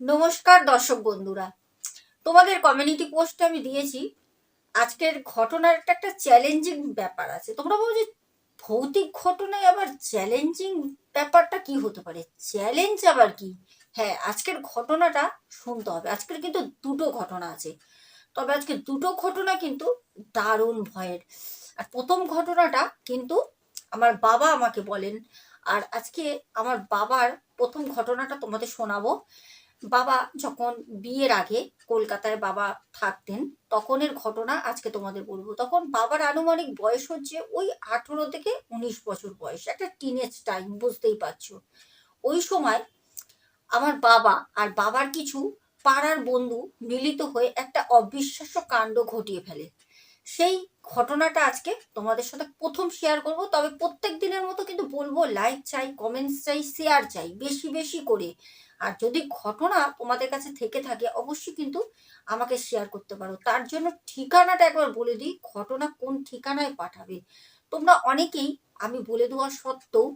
নমস্কার দর্শক বন্ধুরা। তোমাদের কমিউনিটি পোস্টে আমি দিয়েছি, আজকের ঘটনার একটা একটা চ্যালেঞ্জিং ব্যাপার আছে। তোমরা বলো যে ভৌতিক ঘটনায় আবার চ্যালেঞ্জিং ব্যাপারটা কি হতে পারে? চ্যালেঞ্জ আবার কি? হ্যাঁ আজকের ঘটনাটা শুনতে হবে। আজকের কিন্তু দুটো ঘটনা আছে। তবে আজকে দুটো ঘটনা কিন্তু দারুণ ভয়ের। আর প্রথম ঘটনাটা কিন্তু আমার বাবা আমাকে বলেন, আর আজকে আমার বাবার প্রথম ঘটনাটা তোমাদের শোনাবো। বাবা যখন বিয়ের আগে কলকাতায় বাবা থাকতেন, তখনের ঘটনা আজকে তোমাদের বলব। তখন বাবার আনুমানিক বয়স হচ্ছে ওই আঠেরো থেকে উনিশ বছর বয়স, একটা টিনেজ টাইম বুঝতেই পারছ। ওই সময় আমার বাবা আর বাবার কিছু পাড়ার বন্ধু মিলিত হয়ে একটা অবিশ্বাস্য কাণ্ড ঘটিয়ে ফেলে। সেই ঘটনাটা আজকে তোমাদের সাথে প্রথম শেয়ার করব, তবে প্রত্যেক দিনের মতো কিন্তু বলব লাইক চাই কমেন্টস চাই শেয়ার চাই, বেশি বেশি করে। আর যদি ঘটনা তোমাদের কাছে থেকে থাকে, অবশ্যই কিন্তু আমাকে শেয়ার করতে পারো। তার জন্য ঠিকানাটা একবার বলে দিই, ঘটনা কোন ঠিকানায় পাঠাবে। তোমরা অনেকেই আমি বলে দেওয়া সত্ত্বেও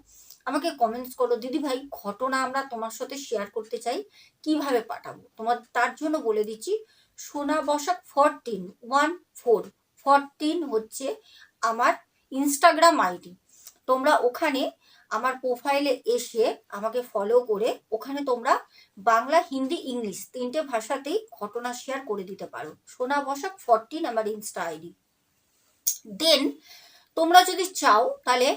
আমাকে কমেন্টস করো, দিদি ভাই, ঘটনা আমরা তোমার সাথে শেয়ার করতে চাই, কীভাবে পাঠাবো? তোমার, তার জন্য বলে দিচ্ছি, Sona Basak fourteen one four fourteen হচ্ছে আমার ইনস্টাগ্রাম আইডি তোমরা ওখানে আমার প্রোফাইলে এসে আমাকে ফলো করে ওখানে তোমরা বাংলা, হিন্দি, ইংলিশ তিনটে ভাষাতেই ঘটনা শেয়ার করে দিতে পারো। সোনা বসাক ফরটিন আমার ইনস্টা আইডি দেন তোমরা যদি চাও তাহলে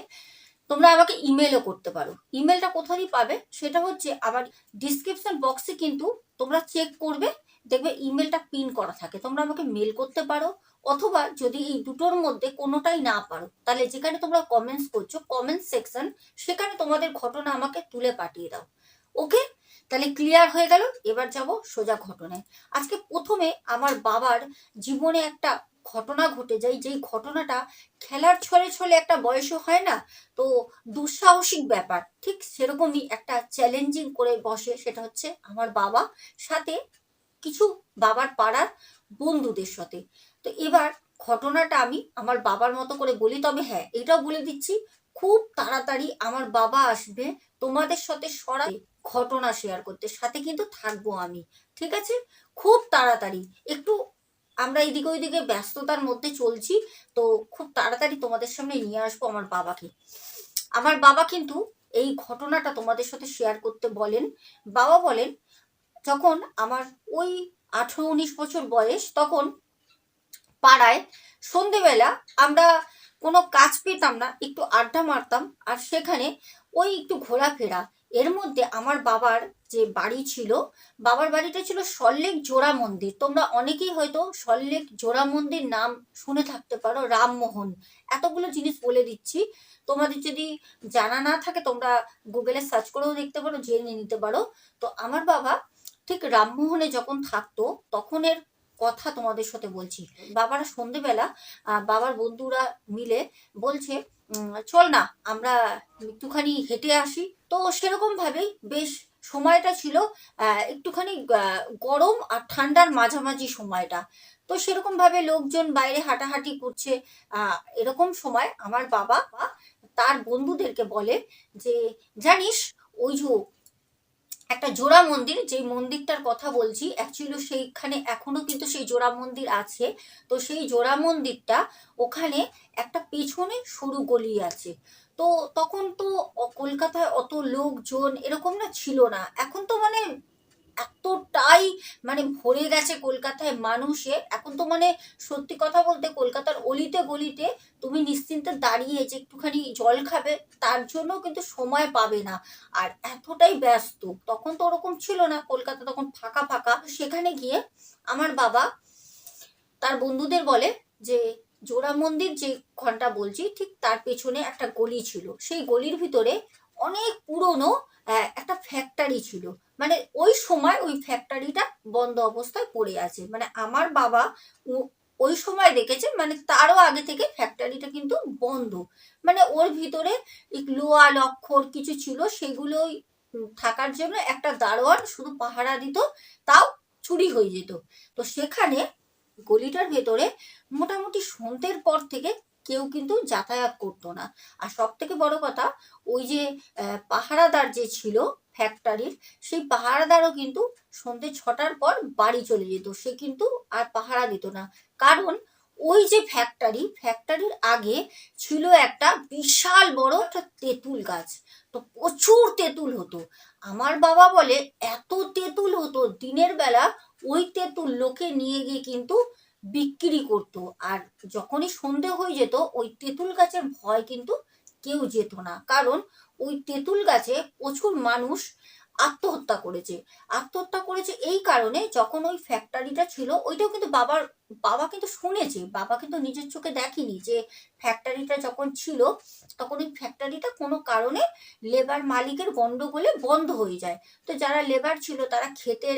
তোমরা আমাকে ইমেলও করতে পারো। ইমেলটা কোথায় পাবে? সেটা হচ্ছে আমার ডিসক্রিপশন বক্সে কিন্তু তোমরা চেক করবে, দেখবে ইমেলটা পিন করা থাকে। তোমরা আমাকে মেল করতে পারো অথবা যদি এই দুটোর মধ্যে কোনোটাই না পারো, তাহলে যেখানে তোমরা কমেন্টস করছ কমেন্ট সেকশন সেখানে তোমাদের ঘটনা আমাকে তুলে পাঠিয়ে দাও। ওকে তাহলে ক্লিয়ার হয়ে গেল, এবার যাব সোজা ঘটনায়। আজকে প্রথমে আমার বাবার জীবনে একটা ঘটনা ঘটে যায়, যেই ঘটনাটা খেলার ছলে ছলে একটা বয়স হয় না, তো দুঃসাহসিক ব্যাপার। ঠিক সেরকমই একটা চ্যালেঞ্জিং করে বসে, সেটা হচ্ছে আমার বাবা, সাথে কিছু বাবার পাড়ার বন্ধুদের সাথে। তো এবার ঘটনাটা আমি আমার বাবার মতো করে বলি, তবে হ্যাঁ এটাও বলে দিচ্ছি, খুব তাড়াতাড়ি আমার বাবা আসবে, তোমাদের সাথে সরাসরি ঘটনা শেয়ার করতে, সাথে কিন্তু থাকব আমি, ঠিক আছে? খুব তাড়াতাড়ি, একটু আমরা এদিকে ওইদিকে ব্যস্ততার মধ্যে চলছি, তো খুব তাড়াতাড়ি তোমাদের সামনে নিয়ে আসব আমার বাবাকে। আমার বাবা কিন্তু এই ঘটনাটা তোমাদের সাথে শেয়ার করতে বলেন, বাবা বলেন, যখন আমার ওই আঠেরো উনিশ বছর বয়স, তখন পাড়ায় সন্ধেবেলা আমরা কোনো কাজ পেতাম না, একটু আড্ডা মারতাম আর সেখানে ওই একটু ঘোরাফেরা। এর মধ্যে আমার বাবার যে বাড়ি ছিল, বাবার বাড়িটা ছিল সল্লেক জোড়া মন্দির। তোমরা অনেকেই হয়তো সল্লেক জোড়া মন্দির নাম শুনে থাকতে পারো রামমোহন এতগুলো জিনিস বলে দিচ্ছি। তোমাদের যদি জানা না থাকে, তোমরা গুগলে সার্চ করেও দেখতে পারো, জেনে নিতে পারো। তো আমার বাবা ঠিক রামমোহনে যখন থাকতো, তখনের কথা তোমাদের সাথে বলছি। বাবারা সন্ধেবেলা বাবার বন্ধুরা মিলে বলছে চল না, আমরা একটুখানি হেঁটে আসি। তো সেরকম ভাবেই বেশ সময়টা ছিল একটুখানি গরম আর ঠান্ডার মাঝামাঝি সময়টা। তো সেরকম ভাবে লোকজন বাইরে হাঁটাহাঁটি করছে এরকম সময় আমার বাবা, তার বন্ধুদেরকে বলে যে, জানিস, ওই যে একটা জোড়া মন্দির যে মন্দিরটার কথা বলছি অ্যাকচুয়ালি সেইখানে এখনও কিন্তু সেই জোড়া মন্দির আছে। তো সেই জোড়া মন্দিরটা ওখানে একটা পেছনে সরু গলি আছে। তো তখন তো কলকাতায় অত লোকজন এরকম না ছিল না। এখন তো মানে এতটাই মানে ভরে গেছে কলকাতায় মানুষে। এখন তো মানে সত্যি কথা বলতে কলকাতার অলিতে গলিতে তুমি নিশ্চিন্তে দাঁড়িয়ে যে একটুখানি জল খাবে, তার জন্য কিন্তু সময় পাবে না। আর এতটাই ব্যস্ত, তখন তো ওরকম ছিল না। কলকাতা তখন ফাঁকা ফাঁকা। সেখানে গিয়ে আমার বাবা তার বন্ধুদের বলে যে, জোড়া মন্দির যে ঘণ্টা বলছি, ঠিক তার পেছনে একটা গলি ছিল। সেই গলির ভিতরে অনেক পুরনো একটা ফ্যাক্টরি ছিল। মানে ওই সময় ওই ফ্যাক্টরিটা বন্ধ অবস্থায় পড়ে আছে। মানে আমার বাবা ওই সময় দেখেছে মানে তারও আগে থেকে ফ্যাক্টরিটা কিন্তু বন্ধ। মানে ওর ভিতরে লোহা লক্ষর কিছু ছিল, সেগুলোই থাকার জন্য একটা দারোয়ান শুধু পাহারা দিত, তাও চুরি হয়ে যেত। তো সেখানে গলিটার ভেতরে মোটামুটি সন্ধ্যের পর থেকে কেউ কিন্তু যাতায়াত করতো না। আর সব থেকে বড় কথা, ওই যে পাহারাদার যে ছিল ফ্যাক্টরির সেই পাহারাদারও কিন্তু সন্ধে ছটার পর বাড়ি চলে যেত। সে কিন্তু আর পাহারা দিত না। কারণ ওই যে ফ্যাক্টরি ফ্যাক্টরির আগে ছিল একটা বিশাল বড় একটা তেঁতুল গাছ। তো প্রচুর তেঁতুল হতো। আমার বাবা বলে, এত তেঁতুল হতো, দিনের বেলা ওই তেঁতুল লোকে নিয়ে গিয়ে কিন্তু বিক্রি করত। আর যখনই সন্ধে হয়ে যেত, ওই তেঁতুল গাছের ভয় কিন্তু কেউ যেত না। কারণ ওই তেঁতুল গাছে প্রচুর মানুষ আত্মহত্যা করেছে। আত্মহত্যা করেছে এই কারণে যখন ওই ফ্যাক্টরিটা ছিল, ওইটাও কিন্তু বাবার, বাবা কিন্তু শুনেছে, বাবা কিন্তু নিজের চোখে দেখেনি যে ফ্যাক্টরিটা যখন ছিল, তখন ওই ফ্যাক্টরিটা কোনো কারণে লেবার মালিকের গন্ডগোলে বন্ধ হয়ে যায়। তো যারা লেবার ছিল, তারা খেতে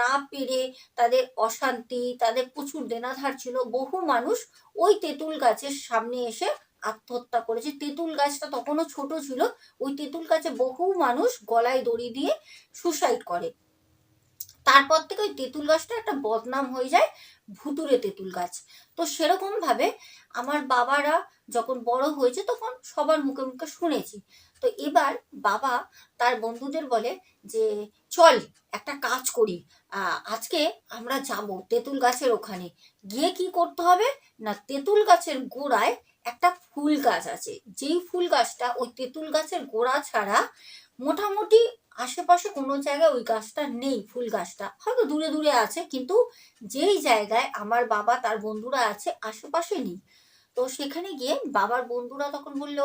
না পেরে তাদের অশান্তি, তাদের প্রচুর দেনাধার ছিল, বহু মানুষ ওই তেঁতুল গাছের সামনে এসে আত্মহত্যা করেছে। তেঁতুল গাছটা তখনও ছোট ছিল। ওই তেঁতুল গাছে বহু মানুষ গলায় দড়ি দিয়ে সুসাইড করে। তারপর থেকে ওই তেঁতুল গাছটা একটা বদনাম হয়ে যায় ভুতুরে তেঁতুল গাছ। তো সেরকম ভাবে আমার বাবারা যখন বড় হয়েছে তখন সবার মুখে মুখে শুনেছি। তো এবার বাবা তার বন্ধুদের বলে যে, চল একটা কাজ করি। আজকে আমরা যাব তেঁতুল গাছের ওখানে। গিয়ে কি করতে হবে? না, তেঁতুল গাছের গোড়ায় একটা ফুল গাছ আছে। যেই ফুল গাছটা ওই তেঁতুল গাছের গোড়া ছাড়া মোটামুটি আশেপাশে কোনো জায়গায় ওই গাছটা নেই ফুল গাছটা। হয়তো দূরে দূরে আছে কিন্তু যেই জায়গায় আমার বাবা তার বন্ধুরা আছে আশেপাশে নেই। তো সেখানে গিয়ে বাবার বন্ধুরা তখন বলল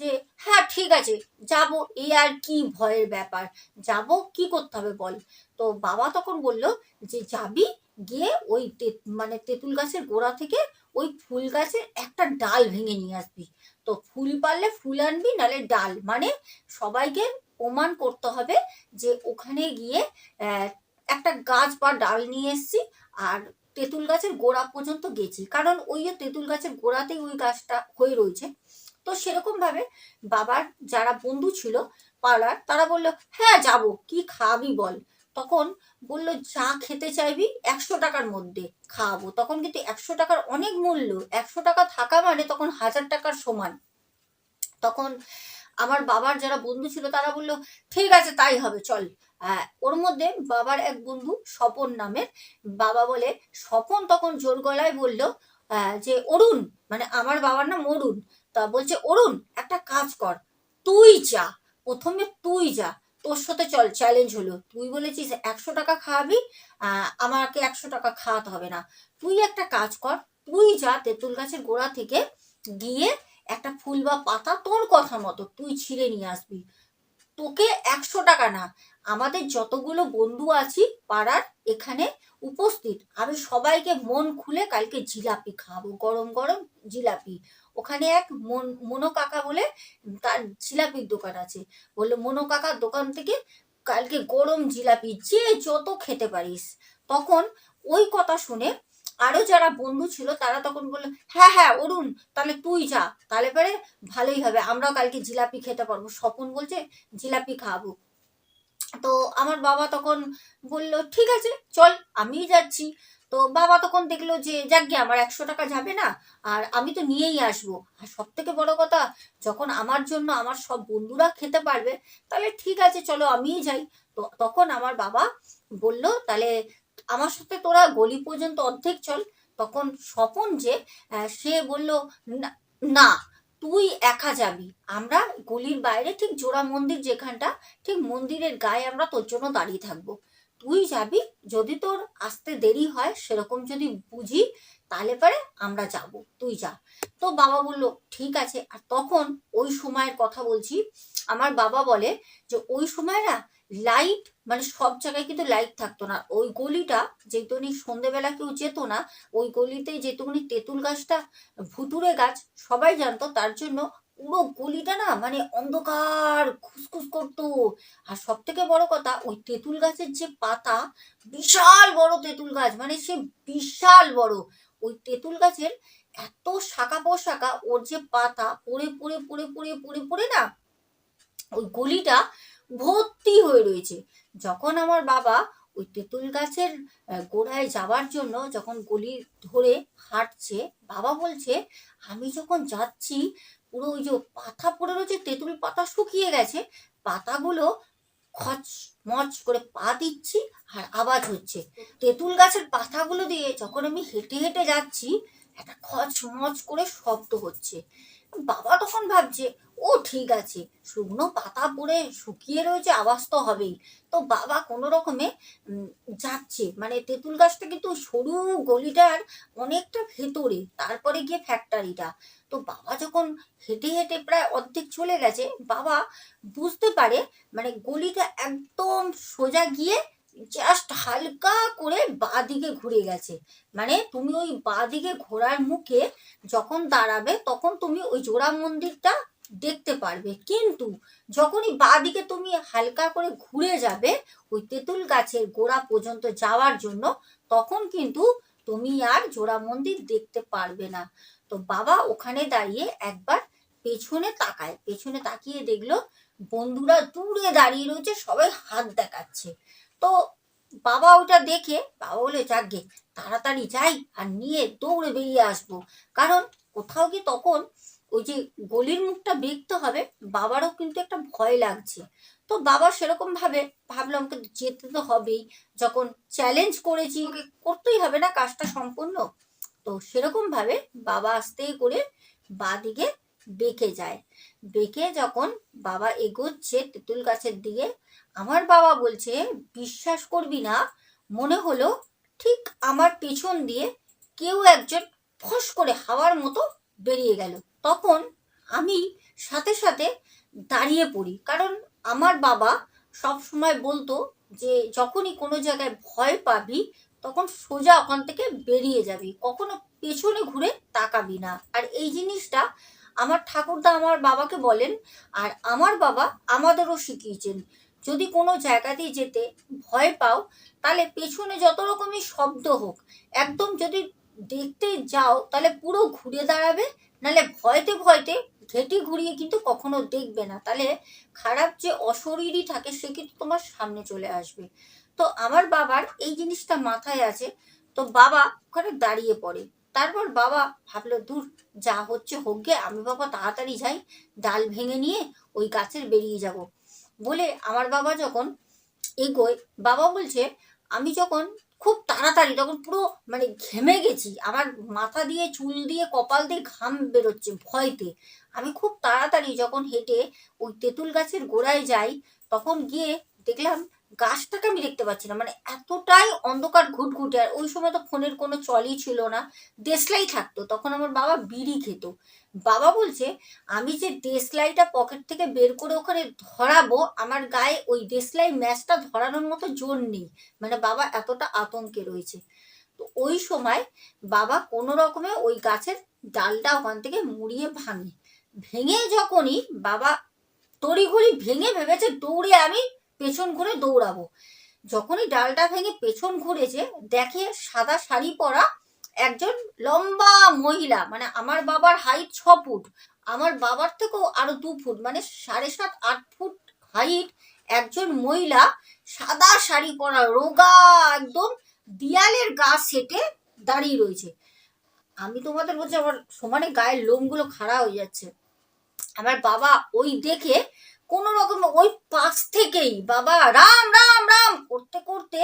যে হ্যাঁ ঠিক আছে, যাব। এই আর কি ভয়ের ব্যাপার। যাব, কি করতে হবে বল? তো বাবা তখন বলল যে, যাবি গিয়ে ওই মানে তেঁতুল গাছের গোড়া থেকে ওই ফুল গাছের একটা ডাল ভেঙে নিয়ে আসবি। তো ফুল পারলে ফুল আনবি নালে ডাল। মানে সবাইকে প্রমাণ করতে হবে যে ওখানে গিয়ে একটা গাছ বা ডাল নিয়ে এসছি আর তেঁতুল গাছের গোড়া পর্যন্ত গেছি। কারণ ওই তেঁতুল গাছের গোড়াতেই ওই গাছটা হয়ে রয়েছে। তো সেরকম ভাবে বাবার যারা বন্ধু ছিল পাড়ার, তারা বলল হ্যাঁ যাব। কি খাবি বল? তখন বলল, যা খেতে চাইবি একশো টাকার মধ্যে খাওয়াবো। তখন কিন্তু একশো টাকার অনেক মূল্য, একশো টাকা থাকা মানে তখন হাজার টাকার সমান। তখন আমার বাবার যারা বন্ধু ছিল তারা বলল, ঠিক আছে, তাই হবে, চল। ওর মধ্যে বাবার এক বন্ধু স্বপন নামের বাবা বলে, স্বপন তখন জোর গলায় বলল যে, অরুণ মানে আমার বাবার নাম অরুণ। তা বলছে, অরুণ, একটা কাজ কর, তুই যা, প্রথমে তুই যা। তোর সাথে চল চ্যালেঞ্জ হলো। তুই বলেছিস একশো টাকা খাওয়াবি আমাকে একশো টাকা খাওয়াতে হবে না। তুই একটা কাজ কর, তুই যা তেঁতুল গাছের গোড়া থেকে গিয়ে একটা ফুল বা পাতা তোর কথা মতো তুই ছিঁড়ে নিয়ে আসবি। তোকে একশো টাকা না, আমাদের যতগুলো বন্ধু আছি পাড়ার এখানে উপস্থিত, আমি সবাইকে মন খুলে কালকে জিলাপি খাব গরম গরম জিলাপি। ওখানে এক মন কাকা বলে তার জিলাপির দোকান আছে। বলল মনো কাকার দোকান থেকে কালকে গরম জিলাপি যে যত খেতে পারিস। তখন ওই কথা শুনে আরও যারা বন্ধু ছিল তারা তখন বলল হ্যাঁ হ্যাঁ অরুণ, তাহলে তুই যা। তাহলে পরে ভালোই হবে আমরাও কালকে জিলাপি খেতে পারব। স্বপন বলছে, জিলাপি খাব। তো আমার বাবা তখন বলল, ঠিক আছে, চল, আমিই যাচ্ছি। তো বাবা তখন দেখল যে, যাক আমার একশো টাকা যাবে না, আর আমি তো নিয়েই আসব। আর সব থেকে বড় কথা, যখন আমার জন্য আমার সব বন্ধুরা খেতে পারবে, তাহলে ঠিক আছে, চলো আমিই যাই। তো তখন আমার বাবা বলল, তাহলে আমার সাথে তোরা গলি পর্যন্ত অর্ধেক চল। তখন স্বপন যে সে বলল, "না- না, তুই একা যাবি। আমরা গলির বাইরে ঠিক জোড়া মন্দির যেখানটা, ঠিক মন্দিরের গায়ে আমরা তোর জন্য দাঁড়িয়ে থাকব। তুই যাবি, যদি তোর আসতে দেরি হয়, সেরকম যদি বুঝি, তাহলে পরে আমরা যাব, তুই যা। তো বাবা বলল, ঠিক আছে। আর তখন ওই সময়ের কথা বলছি, আমার বাবা বলে যে, ওই সময় না লাইট মানে সব জায়গায় কিন্তু লাইট থাকতো না। ওই গলিটা যেটুকুনি সন্ধেবেলা কেউ যেত না, ওই গলিতে যেটুকুনি তেঁতুল গাছটা ভুতুরে গাছ, সবাই জানতো, তার জন্য পুরো গলিটা না মানে অন্ধকার, খুসখুস করতো। আর সব থেকে বড় কথা, ওই তেঁতুল গাছের যে পাতা, বিশাল বড় তেঁতুল গাছ মানে সে বিশাল বড়। ওই তেঁতুল গাছের এত শাখা পোশাখা ওর যে পাতা পড়ে পড়ে পড়ে পড়ে পড়ে পড়ে না, ওই গলিটা ভর্তি হয়ে রয়েছে। যখন আমার বাবা ওই তেঁতুল গাছের গোড়ায় যাওয়ার জন্য যখন গলি ধরে হাঁটছে, বাবা বলছে, আমি যখন যাচ্ছি পুরো ওই যে পাতা পড়ে রয়েছে, তেঁতুল পাতা শুকিয়ে গেছে, পাতাগুলো খচ, মচ করে পা দিচ্ছি আর আওয়াজ হচ্ছে। তেঁতুল গাছের পাতাগুলো দিয়ে যখন আমি হেঁটে হেঁটে যাচ্ছি, একটা খচ, মচ করে শব্দ হচ্ছে। বাবা তখন ভাবছে, ও ঠিক আছে, শুকনো পাতা পড়ে শুকিয়ে রয়েছে, আওয়াজ তো হবেই। তো বাবা কোনো রকমে যাচ্ছে। মানে তেঁতুল গাছটা কিন্তু সরু গলিটার অনেকটা ভেতরে, তারপরে গিয়ে ফ্যাক্টরিটা তো বাবা যখন হেঁটে হেঁটে প্রায় অর্ধেক চলে গেছে, বাবা বুঝতে পারে মানে গলিটা একদম সোজা গিয়ে জাস্ট হালকা করে বাঁ দিকে ঘুরে গেছে। মানে তুমি ওই বাঁ দিকে ঘোরার মুখে যখন দাঁড়াবে তখন তুমি ওই জোড়া মন্দিরটা দেখতে পারবে। কিন্তু যখনই বাঁ দিকে তুমি হালকা করে ঘুরে যাবে ওই তেঁতুল গাছের গোড়া পর্যন্ত যাওয়ার জন্য, তখন কিন্তু তুমি আর জোড়া মন্দির দেখতে পারবে না। তো বাবা ওখানে দাঁড়িয়ে একবার পেছনে তাকায়, পেছনে তাকিয়ে দেখল বন্ধুরা দূরে দাঁড়িয়ে রয়েছে, সবাই হাত দেখাচ্ছে। তো বাবা ওটা দেখে, বাবা বলে যাকগে তাড়াতাড়ি যাই আর নিয়ে দৌড়ে বেরিয়ে আসব। কারণ কোথাও কি তখন ওই যে গলির মুখটা দেখতে হবে, বাবারও কিন্তু একটা ভয় লাগছে। তো বাবা সেরকম ভাবে ভাবলাম যেতে তো হবেই। যখন চ্যালেঞ্জ করেছি ওকে করতেই হবে না, কাজটা সম্পূর্ণ? তো সেরকম ভাবে বাবা আস্তে করে বাদিকে বেঁকে যায়। বেঁকে যখন বাবা এগোচ্ছে তেঁতুল গাছের দিকে, আমার বাবা বলছে, বিশ্বাস করবি না, মনে হলো ঠিক আমার পেছন দিয়ে কেউ একজন ফস করে হাওয়ার মতো বেরিয়ে গেল। তখন আমি সাথে সাথে দাঁড়িয়ে পড়ি, কারণ আমার বাবা সব সময় বলতো যে, যখনই কোনো জায়গায় ভয় পাবি তখন সোজা ওখান থেকে বেরিয়ে যাবি। কখনো পেছনে ঘুরে তাকাবি না। আর এই জিনিসটা আমার ঠাকুরদা আমার বাবাকে বলেন, আর আমার বাবা আমাদেরও শিখিয়েছেন। যদি কোনো জায়গাতেই যেতে ভয় পাও, তাহলে পেছনে যত রকমের শব্দ হোক, একদম যদি দেখতে যাও, তাহলে পুরো ঘুরে দাঁড়াবে। নাহলে ভয়তে ভয়তে ঘেটে ঘুরিয়ে কিন্তু কখনো দেখবে না। তাহলে খারাপ যে অশরীরই থাকে, সে কিন্তু তোমার সামনে চলে আসবে। তো আমার বাবার এই জিনিসটা মাথায় আছে। তো বাবা ওখানে দাঁড়িয়ে পড়ে। তারপর বাবা ভাবলো, দূর, যা হচ্ছে হোক গে আমি বাবা তাড়াতাড়ি যাই, ডাল ভেঙে নিয়ে ওই গাছের বেরিয়ে যাব। বলে আমার বাবা যখন এগোয়, বাবা বলছে, আমি যখন খুব তাড়াতাড়ি, তখন পুরো মানে ঘেমে গেছি। আমার মাথা দিয়ে, চুল দিয়ে, কপাল দিয়ে ঘাম বেরোচ্ছে ভয়তে। আমি খুব তাড়াতাড়ি যখন হেঁটে ওই তেঁতুল গাছের গোড়ায় যাই, তখন গিয়ে দেখলাম গাছটাকে আমি দেখতে পাচ্ছি না। মানে এতটাই অন্ধকার ঘুটঘুটে, আর ওই সময় তো ফোনের কোনো চলই ছিল না। দেশলাই থাকতো, তখন আমার বাবা বিড়ি খেত। বাবা বলছে, আমি যে দেশলাইটা পকেট থেকে বের করে ওখানে ধরাবো, আমার গায়ে ওই দেশলাই ম্যাচটা ধরানোর মতো জোর নেই। মানে বাবা এতটা আতঙ্কে রয়েছে। তো ওই সময় বাবা কোনো রকমে ওই গাছের ডালটা ওখান থেকে মুড়িয়ে ভাঙে। ভেঙে যখনই বাবা তড়িঘড়ি ভেঙে ভেবেছে, দৌড়ে আমি পেছন ঘুরে দৌড়াবো। যখনই ডালটা ভেঙে পেছন ঘুরেছে, দেখে সাদা শাড়ি পরা একজন লম্বা মহিলা মানে আমার বাবার হাইট ছ ফুট, আমার বাবার থেকেও আরও দু ফুট মানে সাড়ে সাত, আট ফুট হাইট একজন মহিলা সাদা শাড়ি পরা, রোগা একদম দিয়ালের গা সেটে দাঁড়িয়ে রয়েছে। আমি তোমাদের বলছি, আমার সমানে গায়ের লোমগুলো খাড়া হয়ে যাচ্ছে। আমার বাবা ওই দেখে কোন রকম ওই পাশ থেকেই, বাবা, রাম রাম রাম, করতে করতে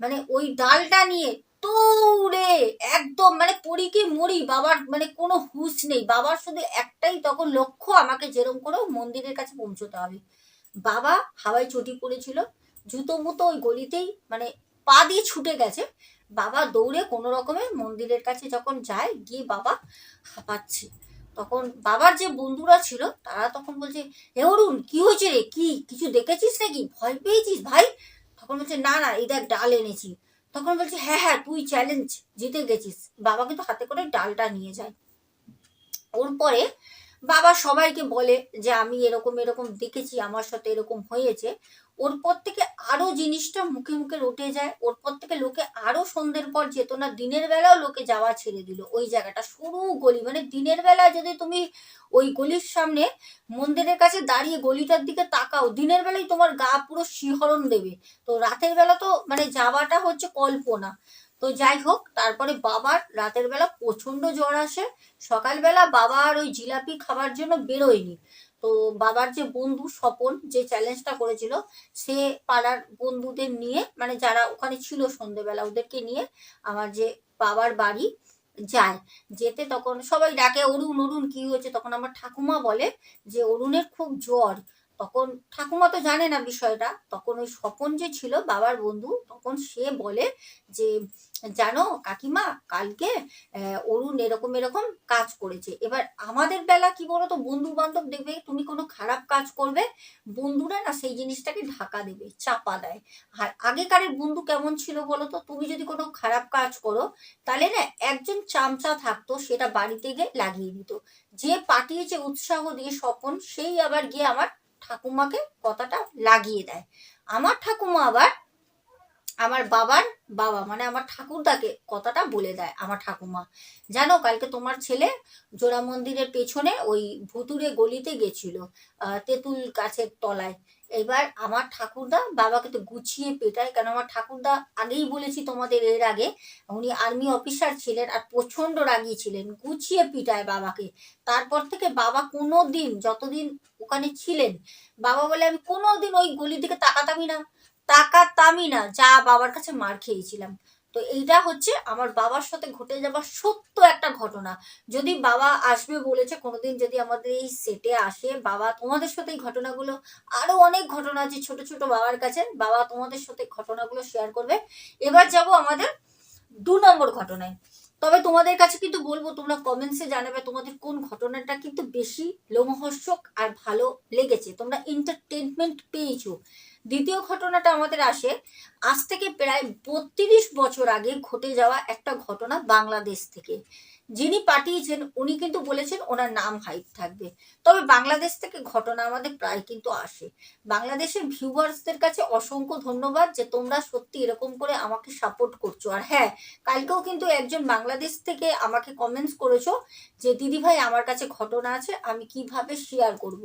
মানে ওই ডালটা নিয়ে দৌড়ে একদম মানে পড়ি কি মরি, বাবার মানে কোনো হুঁশ নেই। বাবার শুধু একটাই তখন লক্ষ্য, আমাকে যেরকম করে মন্দিরের কাছে পৌঁছতে হবে। বাবা হাওয়ায় চটি পড়েছিল, জুতো মুতো ওই গলিতেই মানে পা দিয়ে ছুটে গেছে। বাবা দৌড়ে কোনো রকমে মন্দিরের কাছে যখন যায়, গিয়ে বাবা হাঁপাচ্ছে। তখন বাবার যে বন্ধুরা ছিল, তারা তখন বলছে হে অরুণ, কি হয়েছে রে? কি? কিছু দেখেছিস নাকি? ভয় পেয়েছিস ভাই? তখন বলছে, না না, এই দেখ, ডাল এনেছি। তখন বলছে হ্যাঁ হ্যাঁ তুই চ্যালেঞ্জ জিতে গেছিস। বাবা কিন্তু হাতে করে ডালটা নিয়ে যায়। ওর পরে বাবা সবাইকে বলে যে, আমি এরকম এরকম দেখেছি, আমার সাথে এরকম হয়েছে। ওর পর থেকে আরও জিনিসটা মুখে মুখে রটে যায়। ওর পর থেকে লোকে আরও সন্ধ্যের পর যেত না দিনের বেলাও লোকে যাওয়া ছেড়ে দিল। ওই জায়গাটা সরু গলি। মানে দিনের বেলা যদি তুমি ওই গলির সামনে মন্দিরের কাছে দাঁড়িয়ে গলিটার দিকে তাকাও, দিনের বেলায় তোমার গা পুরো শিহরণ দেবে। তো রাতের বেলা তো মানে যাওয়াটা হচ্ছে কল্পনা। তো যাই হোক, তারপরে বাবার রাতের বেলা প্রচণ্ড জ্বর আসে। সকালবেলা বাবা আর ওই জিলাপি খাবার জন্য বেরোয়নি। তো বাবার যে বন্ধু স্বপন যে চ্যালেঞ্জটা করেছিল, সে পাড়ার বন্ধুদের নিয়ে মানে যারা ওখানে ছিল সন্ধেবেলা, ওদেরকে নিয়ে আমার যে বাবার বাড়ি যায়। যেতে তখন সবাই ডাকে, অরুণ অরুণ, কি হয়েছে? তখন আমার ঠাকুমা বলে যে, অরুণের খুব জ্বর। তখন ঠাকুমা তো জানে না বিষয়টা। তখন ওই স্বপন যে ছিল বাবার বন্ধু, তখন সে বলে যে, জানো কাকিমা, কালকে অরুণ এরকম এরকম কাজ করেছে। এবার আমাদের বেলা কি বলতো বন্ধু বান্ধব দেখবে তুমি কোনো খারাপ কাজ করবে, বন্ধুরা না সেই জিনিসটাকে ঢাকা দেবে, চাপা দেয়। আর আগেকারের বন্ধু কেমন ছিল বলো তো তুমি যদি কোনো খারাপ কাজ করো, তাহলে না একজন চামচা থাকতো, সেটা বাড়িতে গিয়ে লাগিয়ে দিত। যে পাঠিয়েছে উৎসাহ দিয়ে স্বপন, সেই আবার গিয়ে আমার ঠাকুমাকে কথাটা লাগিয়ে দেয়। আমার ঠাকুমা আবার আমার বাবার বাবা মানে আমার ঠাকুরদাকে কথাটা বলে দেয় আমার ঠাকুমা, জানো, কালকে তোমার ছেলে জোড়া মন্দিরের পেছনে ওই ভুতুরে গলিতে গেছিল তেঁতুল গাছের তলায়। এবার আমার ঠাকুরদা বাবাকে তো গুছিয়ে পেটায় কারণ আমার ঠাকুরদা আগেই বলেছি তোমাদের এর আগে, উনি আর্মি অফিসার ছিলেন আর প্রচণ্ড রাগী ছিলেন, গুছিয়ে পিটায় বাবাকে। তারপর থেকে বাবা কোনো দিন যতদিন ওখানে ছিলেন, বাবা বলে আমি কোনো দিন ওই গলির দিকে তাকাতামই না তাকাতামই না, যা বাবার কাছে মার খেয়েছিলাম। তো এইটা হচ্ছে আমার বাবার সাথে ঘটে যাওয়া সত্য একটা ঘটনা। যদি বাবা আসবে বলেছে, কোনোদিন যদি আমাদের এই সেটে আসে, বাবা তোমাদের সাথে এই ঘটনাগুলো আরও অনেক ঘটনা আছে ছোট ছোট বাবার কাছে, বাবা তোমাদের সাথে ঘটনাগুলো শেয়ার করবে। এবার যাব আমাদের দু নম্বর ঘটনায়। তবে তোমাদের কাছে কিন্তু বলব, তোমরা কমেন্টসে জানাবে তোমাদের কোন ঘটনাটা কিন্তু বেশি লোমহর্ষক আর ভালো লেগেছে। তোমরা এন্টারটেনমেন্ট পেয়েছ। দ্বিতীয় ঘটনাটা আমাদের আসে। আজ থেকে প্রায় বত্রিশ বছর আগে ঘটে যাওয়া একটা ঘটনা বাংলাদেশ থেকে। যিনি পাঠিয়েছেন, উনি কিন্তু বলেছেন ওনার নাম হাইট থাকবে। তবে বাংলাদেশ থেকে ঘটনা আমাদের প্রায় কিন্তু আসে। বাংলাদেশের ভিউয়ার্সদের কাছে অসংখ্য ধন্যবাদ যে তোমরা সত্যি এরকম করে আমাকে সাপোর্ট করছ। আর হ্যাঁ কালকেও কিন্তু একজন বাংলাদেশ থেকে আমাকে কমেন্টস করেছ যে, দিদি ভাই, আমার কাছে ঘটনা আছে, আমি কীভাবে শেয়ার করব।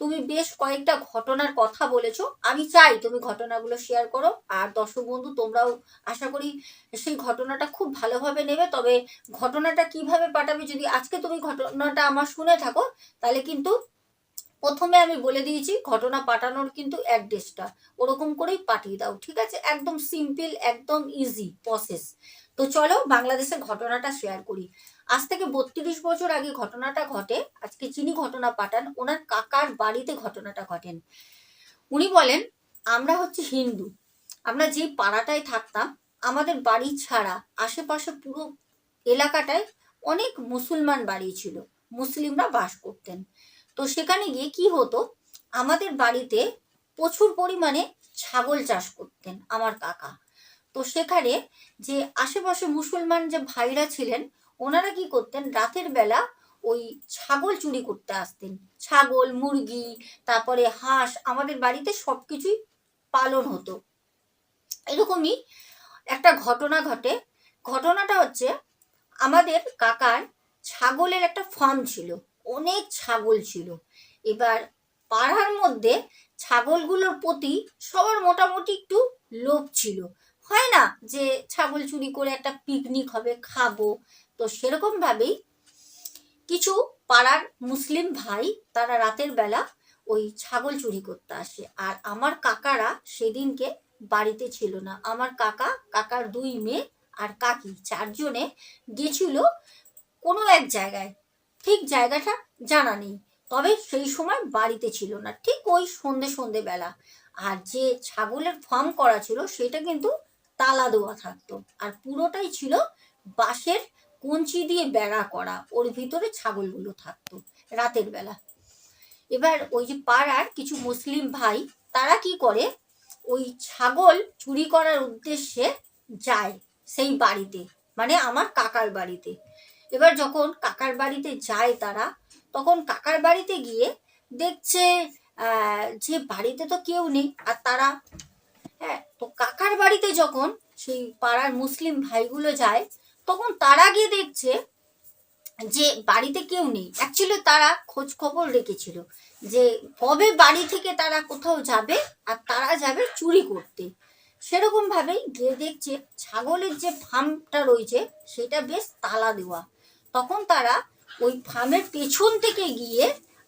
তুমি বেশ কয়েকটা ঘটনার কথা বলেছ। আমি চাই তুমি ঘটনাগুলো শেয়ার করো। আর দর্শক বন্ধু, তোমরাও আশা করি সেই ঘটনাটা খুব ভালোভাবে নেবে। তবে ঘটনাটা কীভাবে পাঠাবে যদি আজকে তুমি ঘটনাটা আমার শুনে থাকো, তাহলে কিন্তু প্রথমে আমি বলে দিয়েছি ঘটনা পাঠানোর কিন্তু অ্যাড্রেসটা ওরকম করেই পাঠিয়ে দাও, ঠিক আছে? একদম সিম্পল একদম ইজি প্রসেস তো চলো বাংলাদেশের ঘটনাটা শেয়ার করি। আজ থেকে বত্রিশ বছর আগে ঘটনাটা ঘটে। আজকে যিনি ঘটনা পাঠান, ওনার কাকার বাড়িতে ঘটনাটা ঘটেন। উনি বলেন, আমরা হচ্ছে হিন্দু। আমরা যে পাড়াটায় থাকতাম, আমাদের বাড়ি ছাড়া আশেপাশে পুরো এলাকাটায় অনেক মুসলমান বাড়ি ছিল। মুসলিমরা বাস করতেন। তো সেখানে গিয়ে কি হতো? আমাদের বাড়িতে প্রচুর পরিমাণে ছাগল চাষ করতেন আমার কাকা। তো সেখানে যে আশেপাশে মুসলমান যে ভাইরা ছিলেন, ওনারা কি করতেন? রাতের বেলা ওই ছাগল চুরি করতে আসতেন। ছাগল, মুরগি, তারপরে হাঁস, আমাদের বাড়িতে সব কিছুই পালন হতো। এরকমই একটা ঘটনা ঘটে। ঘটনাটা হচ্ছে আমাদের কাকার ছাগলের একটা ফার্ম ছিল, অনেক ছাগল ছিল। এবার পাড়ার মধ্যে ছাগলগুলোর প্রতি সবার মোটামুটি একটু লোভ ছিল। হয় না যে ছাগল চুরি করে একটা পিকনিক হবে, খাব। তো সেরকম ভাবেই কিছু পাড়ার মুসলিম ভাই তারা রাতের বেলা ওই ছাগল চুরি করতে আসে। আর আমার কাকারা সেদিনকে বাড়িতে ছিল না। আমার কাকা, কাকার দুই মেয়ে আর কাকি চারজনে গেছিল কোনো এক জায়গায়। ঠিক জায়গাটা জানা নেই, তবে সেই সময় বাড়িতে ছিল না, ঠিক ওই সন্ধে সন্ধে বেলা। আর যে ছাগলের ফার্ম করা ছিল, সেটা কিন্তু তালা দেওয়া থাকতো। আর পুরোটাই ছিল বাঁশের কঞ্চি দিয়ে বেড়া করা, ওর ভিতরে ছাগলগুলো থাকতো রাতের বেলা। এবার ওই যে পাড়ার কিছু মুসলিম ভাই, তারা কি করে, ওই ছাগল চুরি করার উদ্দেশ্যে যায়। সেই বাড়িতে মানে আমার কাকার বাড়িতে। এবার যখন কাকার বাড়িতে যায় তারা, তখন কাকার বাড়িতে গিয়ে দেখছে যে বাড়িতে তো কেউ নেই, আর তারা হ্যাঁ তো কাকার বাড়িতে যখন সেই পাড়ার মুসলিম ভাইগুলো যায়, তখন তারা গিয়ে দেখছে যে বাড়িতে কেউ নেই। অ্যাকচুয়ালি তারা খোঁজ খবর রেখেছিল যে কবে বাড়ি থেকে তারা কোথাও যাবে, আর তারা যাবে চুরি করতে। সেরকম ভাবেই গিয়ে দেখছে ছাগলের যে ফার্মটা রয়েছে, সেটা বেশ তালা দেওয়া। তখন তারা ওই ফার্মের পেছন থেকে গিয়ে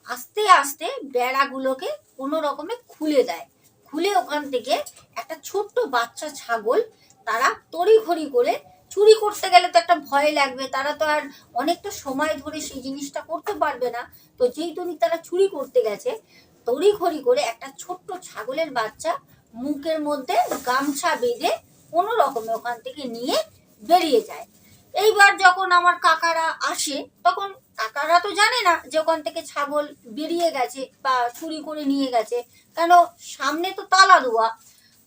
আস্তে আস্তে বেড়াগুলোকে কোনো রকমে খুলে দেয়। খুলে ওখান থেকে একটা ছোট্ট বাচ্চা ছাগল তারা তড়িঘড়ি করে চুরি করতে গেলে তো একটা ভয় লাগবে, তারা তো আর অনেকটা সময় ধরে সেই জিনিসটা করতে পারবে না। তো যেই তুমি তারা চুরি করতে গেছে, তড়িঘড়ি করে একটা ছোট্ট ছাগলের বাচ্চা মুখের মধ্যে গামছা বেঁধে কোনো রকমে ওখান থেকে নিয়ে বেরিয়ে যায়। এইবার যখন আমার কাকারা আসে, তখন কাকারা তো জানে না যে ওখান থেকে ছাগল বেরিয়ে গেছে বা চুরি করে নিয়ে গেছে। কেন? সামনে তো তালা দেওয়া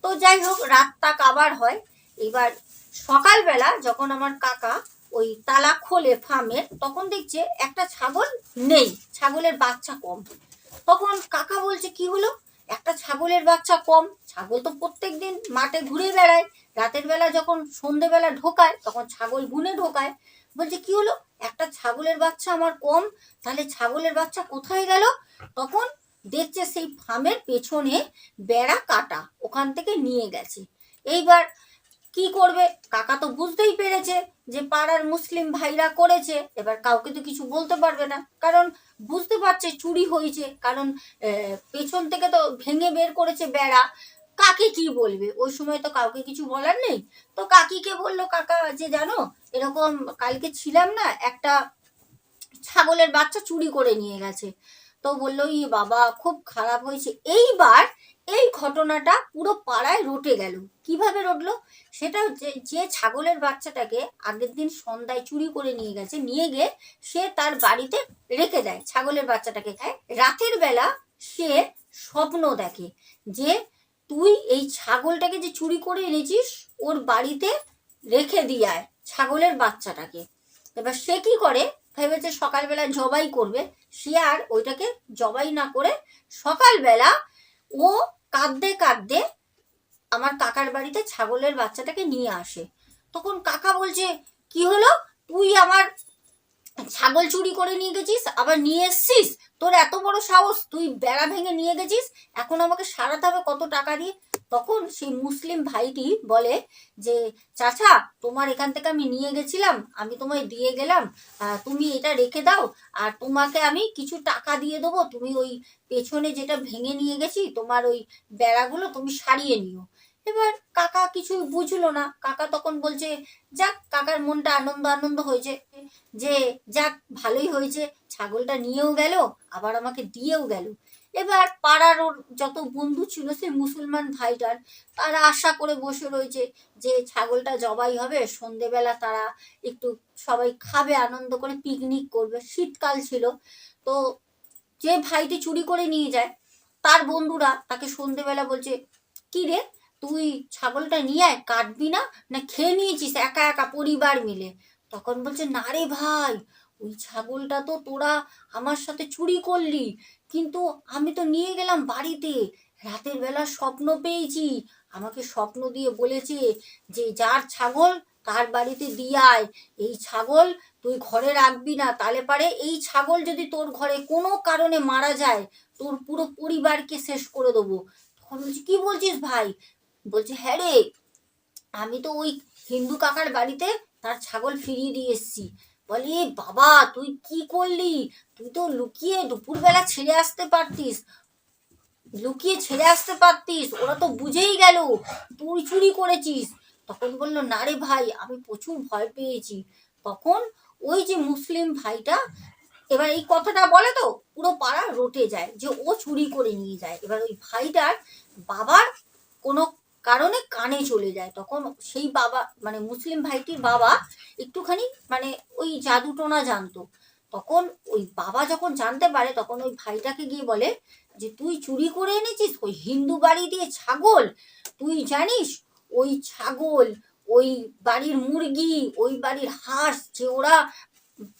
তো যাই হোক, রাতটা কাবার হয়। এবার সকালবেলা যখন আমার কাকা ওই তালা খোলে ফার্মের তখন দেখছে একটা ছাগল নেই। ছাগলের বাচ্চা কম। তখন কাকা বলছে, কি হলো? একটা ছাগলের বাচ্চা কম, ছাগল তো প্রত্যেক দিন মাঠে ঘুরে বেড়ায়, রাতের বেলা যখন সন্ধেবেলা ঢোকায়, তখন ছাগল গুনে ঢোকায়। বলছে, কি হলো? একটা ছাগলের বাচ্চা আমার কম, তাহলে ছাগলের বাচ্চা কোথায় গেল? তখন দেখছে সেই ফার্মের পেছনে বেড়া কাটা, ওখান থেকে নিয়ে গেছে। এইবার কি করবে? কাকা তো বুঝতেই পেরেছে যে পাড়ার মুসলিম ভাইরা করেছে। এবার কাউকে তো কিছু বলতে পারবে না। কারণ বুঝতে পারছে চুরি হয়েছে। কারণ পেছন থেকে তো ভেঙে বের করেছে বেড়া। কাকে কি বলবে? ওই সময় তো কাউকে কিছু বলার নেই। তো কাকিকে বলল, কাকা, যে জানো, এরকম কালকে ছিলাম না, একটা ছাগলের বাচ্চা চুরি করে নিয়ে গেছে। তো বলল ই বাবা, খুব খারাপ হয়েছে। এইবার এই ঘটনাটা পুরো পাড়ায় রটে গেল। কীভাবে রটলো? সেটা হচ্ছে যে ছাগলের বাচ্চাটাকে আগের দিন সন্ধ্যায় চুরি করে নিয়ে গেছে, নিয়ে গিয়ে সে তার বাড়িতে রেখে দেয়, ছাগলের বাচ্চাটাকে খায়। রাতের বেলা সে স্বপ্ন দেখে যে তুই এই ছাগলটাকে যে চুরি করে এনেছিস, ওর বাড়িতে রেখে দিয়ে আয় ছাগলের বাচ্চাটাকে। এবার সে কি করে? ভেবেছে সকালবেলা জবাই করবে। সে আর ওইটাকে জবাই না করে সকালবেলা ও কাঁদতে কাঁদতে আমার কাকার বাড়িতে ছাগলের বাচ্চাটাকে নিয়ে আসে। তখন কাকা বলছে, কি হলো? তুই আমার ছাগল চুরি করে নিয়ে গেছিস, আবার নিয়ে এসছিস? তোর এত বড় সাহস, তুই বেড়া ভেঙে নিয়ে গেছিস? এখন আমাকে সারাতে হবে কত টাকা দিয়ে? তখন সেই মুসলিম ভাইটি বলে যে, চাচা, তোমার এখান থেকে আমি নিয়ে গেছিলাম, আমি তোমায় দিয়ে গেলাম তুমি এটা রেখে দাও, আর তোমাকে আমি কিছু টাকা দিয়ে দেবো, তুমি ওই পেছনে যেটা ভেঙে নিয়ে গেছি, তোমার ওই বেড়াগুলো তুমি সারিয়ে নিও। এবার কাকা কিছু বুঝলো না। কাকা তখন বলছে, যাক, কাকার মনটা আনন্দ আনন্দ হয়েছে, যে যাক, ভালোই হয়েছে, ছাগলটা নিয়েও গেল, আবার আমাকে দিয়েও গেল। এবার পাড়ার ওর যত বন্ধু ছিল সে মুসলমান ভাইটার, তারা আশা করে বসে রয়েছে যে ছাগলটা জবাই হবে, সন্ধেবেলা তারা একটু সবাই খাবে, আনন্দ করে পিকনিক করবে। শীতকাল ছিল, তো যে ভাইটি চুরি করে নিয়ে যায়, তার বন্ধুরা তাকে সন্ধেবেলা বলছে, কি রে, তুই ছাগলটা নিয়ে আয়, কাটবি না? না খেয়ে নিয়েছিস একা একা পরিবার মিলে? তখন বলছে, না রে ভাই ওই ছাগলটা তো তোরা আমার সাথে চুরি করলি। কিন্তু আমি তো নিয়ে গেলাম বাড়িতে। রাতের বেলা স্বপ্ন পেয়েছি। আমাকে স্বপ্ন দিয়ে বলেছে যে যার ছাগল তার বাড়িতে দিয়ে আয়। এই ছাগল তুই ঘরে রাখবি না। তাহলে পারে এই ছাগল যদি তোর ঘরে কোনো কারণে মারা যায়, তোর পুরো পরিবারকে শেষ করে দেবো। তখন বলছি, কি বলছিস ভাই? বলছে হ্যাঁ রে, আমি তো ওই হিন্দু কাকার বাড়িতে তার ছাগল ফিরিয়ে দিয়ে এসছি। বলে, বাবা, তুই কি করলি? তুই তো লুকিয়ে দুপুরবেলা ছেড়ে আসতে পারতিস। লুকিয়ে ছেড়ে আসতে পারতিস। ওরা তো বুঝেই গেল। তুই চুরি করেছিস। তখন বলল, না রে ভাই, আমি প্রচুর ভয় পেয়েছি। তখন ওই যে মুসলিম ভাইটা, এবার এই কথাটা বলে তো, পুরো পাড়া রটে যায় যে ও চুরি করে নিয়ে যায়। এবার ওই ভাইটার বাবার কোনো কানে চলে যায়। তখন সেই বাবা মানে মুসলিম ভাইটির বাবা একটুখানি মানে ওই জাদুটোনা জানতো। তখন ওই বাবা যখন জানতে পারে, তখন ওই ভাইটাকে গিয়ে বলে যে, তুই চুরি করে এনেছিস? ওই হিন্দু বাড়ি দিয়ে ছাগল? তুই জানিস, ওই ছাগল, ওই বাড়ির মুরগি, ওই বাড়ির হাঁস যে ওরা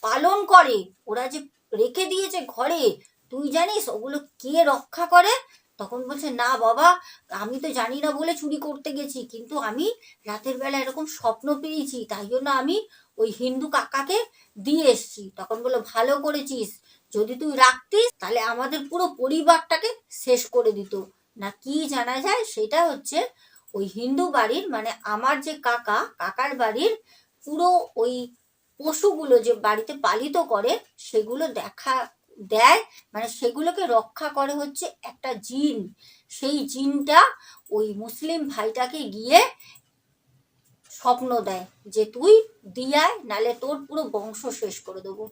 পালন করে, ওরা যে রেখে দিয়েছে ঘরে, তুই জানিস, ওগুলো কে রক্ষা করে? তখন বলছে, না বাবা, আমি তো জানি না বলে চুরি করতে গেছি, কিন্তু আমি রাতের বেলা এরকম স্বপ্ন পেয়েছি, তাই জন্য আমি ওই হিন্দু কাকাকে দিয়ে এসছি। তখন বলল, ভালো করেছিস, যদি তুই রাখতিস, তাহলে আমাদের পুরো পরিবারটাকে শেষ করে দিত। না, কি জানা যায়, সেটা হচ্ছে ওই হিন্দু বাড়ির মানে আমার যে কাকা, কাকার বাড়ির পুরো ওই পশুগুলো যে বাড়িতে পালিত করে, সেগুলো দেখা দেয় মানে সেগুলোকে রক্ষা করে হচ্ছে একটা জিন। সেই জিনটা ওই মুসলিম ভাইটাকে গিয়ে স্বপ্ন দেয় যে তুই দিয়ায়, নালে তোর পুরো বংশ শেষ করে দেবো।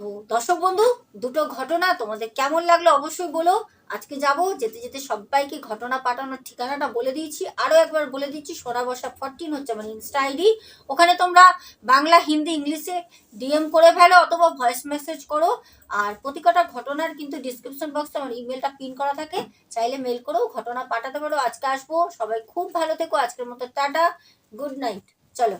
তো দর্শক বন্ধু, দুটো ঘটনা তোমাদের কেমন লাগল অবশ্যই বলো। আজকে যাব, যেতে যেতে সবাইকে ঘটনা পাঠানোর ঠিকানাটা বলে দিয়েছি। আরও একবার বলে দিচ্ছি, সোনা বসা ফরটিন হচ্ছে আমার ইনস্টা আইডি ওখানে তোমরা বাংলা, হিন্দি, ইংলিশে ডিএম করে ফেলো অথবা ভয়েস মেসেজ করো। আর প্রতি কটা ঘটনার কিন্তু ডিসক্রিপশন বক্সে আমার ইমেলটা পিন করা থাকে। চাইলে মেল করেও ঘটনা পাঠাতে পারো। আজকে আসব। সবাই খুব ভালো থেকো। আজকের মতো টাটা। গুড নাইট চলো।